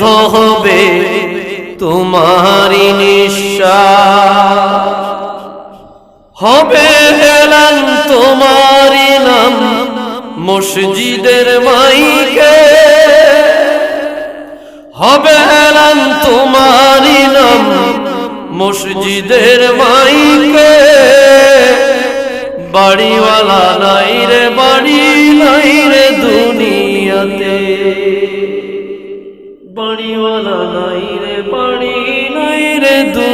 বন্ধ হবে তোমারি নিঃশ্বাস। হবে এলান তোমারই নাম মসজিদের মাইকে। হবে এলান তোমারই নাম মসজিদের মাইকে। বাড়িওয়ালা নাই রে, বাড়ি নাই রে।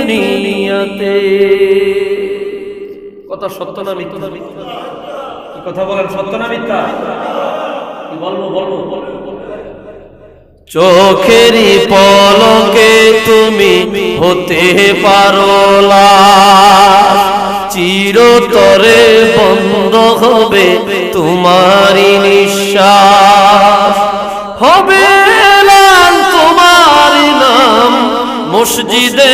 দুনিয়াতে। কথা সত্য না মিথ্যা? কি কথা বলেন সত্য না মিথ্যা? কি বলব বলব? চোখেরই পলকে তুমি হতে পারো। চিরতরে বন্ধ হবে তোমারই নিঃশ্বাস। হবে তোমারই নাম। মসজিদের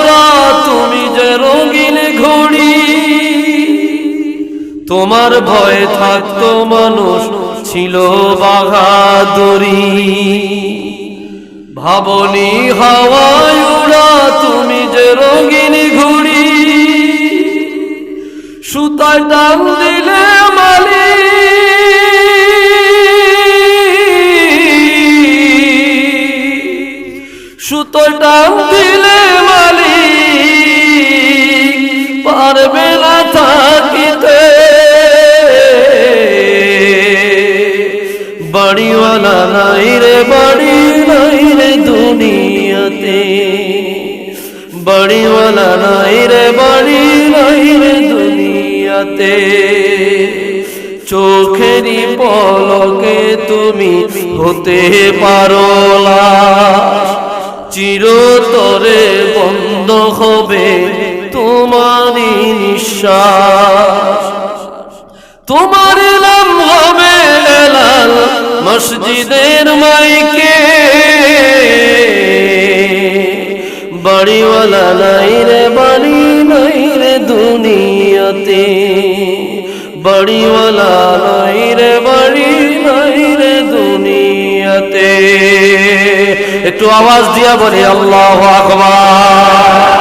রঙিন ঘড়ি। তোমার ভয়ে থাকতো মানুষ, ছিল বাহাদুরি। ভাবনি হাওয়ায় উড়া তুমি যে রঙিন ঘুড়ি। সুতায় টান দিলে মালি সুতোয় টান দিলে বাড়িওয়ালা নাই রে, বাড়ি নাই রে দুনিয়াতে। বাড়িওয়ালা নাই রে, বাড়ি নাই রে দুনিয়াতে। চোখেরই পলকে তুমি হতে পারো। চিরতরে বন্ধ হবে তোমারই নিঃশ্বাস। তোমার এলাল মসজিদের মাইকে বাড়িওয়ালা নাই রে, বাড়ি নাই রে দুনিয়াতে। বাড়িওয়ালা নাই রে, বাড়ি নাই রে দুনিয়াতে। একটু আওয়াজ দিয়া বলি, আল্লাহ আকবার।